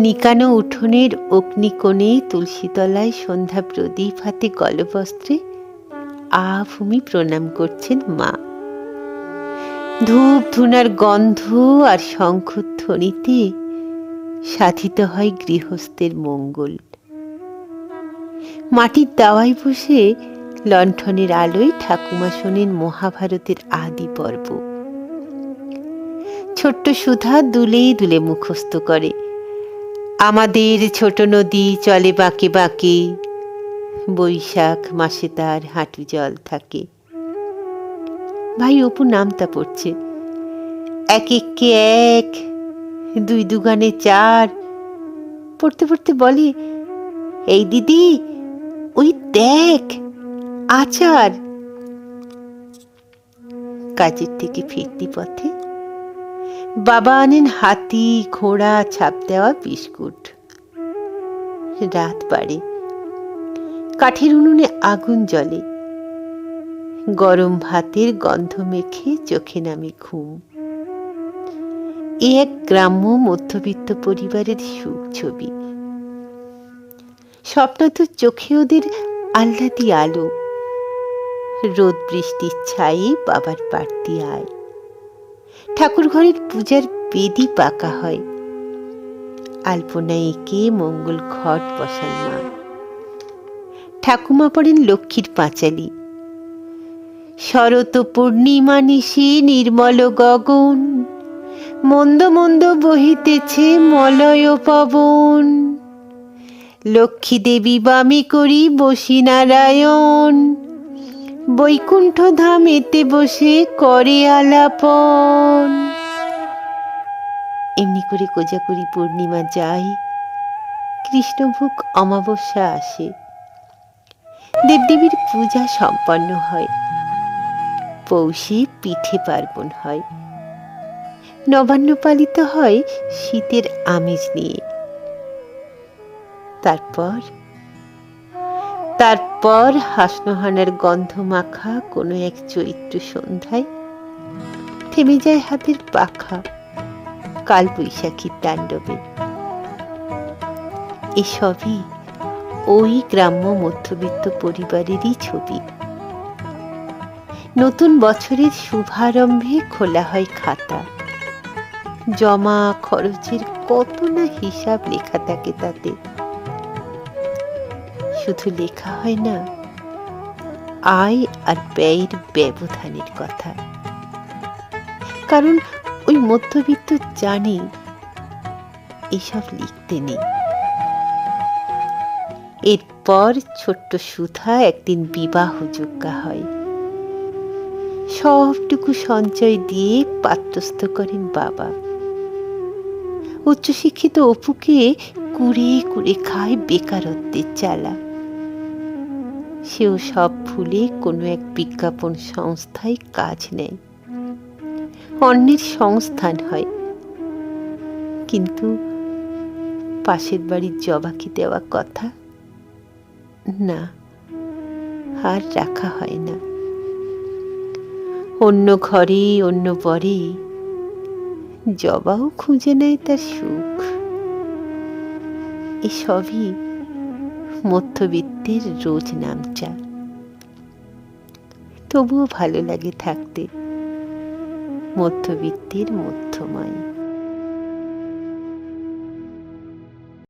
নিকানো উঠোনের অগ্নিকোণে তুলসীতলায় সন্ধ্যা প্রদীপ হাতে গলবস্ত্রে আভূমি প্রণাম করছেন মা। ধূপ ধুনার গন্ধ আর শঙ্খধ্বনিতে সাধিত হয় গৃহস্থের মঙ্গল। মাটির দাওয়ায় বসে লণ্ঠনের আলোয় ঠাকুমা শোনেন মহাভারতের আদি পর্ব। ছোট্ট সুধা দুলে দুলে মুখস্থ করে। আমাদের ছোট নদী চলে বাঁকে বাঁকে, বৈশাখ মাসে তার হাঁটু জল থাকে। ভাই, অপু নামতা পড়ছে। এক এককে এক, দুই দুগানে চার। পড়তে পড়তে বলে, এই দিদি, ওই দেখ আচার। কাজের থেকে ফিরতি পথে বাবা আনেন হাতি, ঘোড়া, ছাপ দেওয়া বিস্কুট। রাত বাড়ে। কাঠের উনুনে আগুন জ্বলে। গরম ভাতের গন্ধ মেখে চোখে নামে ঘুম। এ এক গ্রাম্য মধ্যবিত্ত পরিবারের সুখ ছবি। স্বপ্ন তো চোখে ওদের আহ্লাদি আলো। রোদ বৃষ্টির ছায়ে বাবার বাড়তি আয়। ঠাকুর ঘরের পূজার বেদি পাকা হয়। আলপনা এঁকে মঙ্গল ঘট বসান মা। ঠাকুমা পড়েন লক্ষ্মীর পাঁচালি। শরত পূর্ণিমা নিশি নির্মল গগন। মন্দ মন্দ বহিতেছে মলয় পবন। লক্ষ্মী দেবী বামি করি বসি নারায়ণ। বৈকুণ্ঠ ধামেতে বসে করে আলাপন। এমনি করে কোজাকুরি পূর্ণিমা যায়, কৃষ্ণভোগ অমাবস্যা আসে। দেবদেবীর পূজা সম্পন্ন হয়, পৌষে পিঠে পার্বণ হয়। নবান্ন পালিত হয় শীতের আমেজ নিয়ে। তারপর তারপর হাসনোহানার গন্ধ মাখা কোনো এক চৈত্র সন্ধ্যায় থেমে যায় হাতের পাখা কাল বৈশাখীর তাণ্ডবে। এসবই ওই গ্রাম্য মধ্যবিত্ত পরিবারেরই ছবি। নতুন বছরের শুভারম্ভে খোলা হয় খাতা। জমা খরচের কত না হিসাব লেখা থাকে তাতে। শুধু লেখা হয় না, আয় আর ব্যয়ের ব্যবধানের কথা। কারণ ওই মধ্যবিত্ত জানে এসব লিখতে নেই। এরপর ছোট্ট সুধা একদিন বিবাহ বিবাহযোগ্যা হয়। সবটুকু সঞ্চয় দিয়ে পাত্রস্থ করেন বাবা। উচ্চশিক্ষিত অপুকে কুড়ে কুড়ে খায় বেকারত্বের চালা। সেও সব ভুলে কোনো এক বিজ্ঞাপন সংস্থায় কাজ নেয় অন্যের সংস্থান হয়। কিন্তু পাশের বাড়ির জবাকি দেওয়া কথা না, আর রাখা হয় না। অন্য ঘরে, অন্য বরে জবাও খুঁজে নেয় তার সুখ। এসবই মধ্যবিত্তের রোজ নামচা। তবুও ভালো লাগে থাকতে। মধ্যবিত্তের মধ্যময়।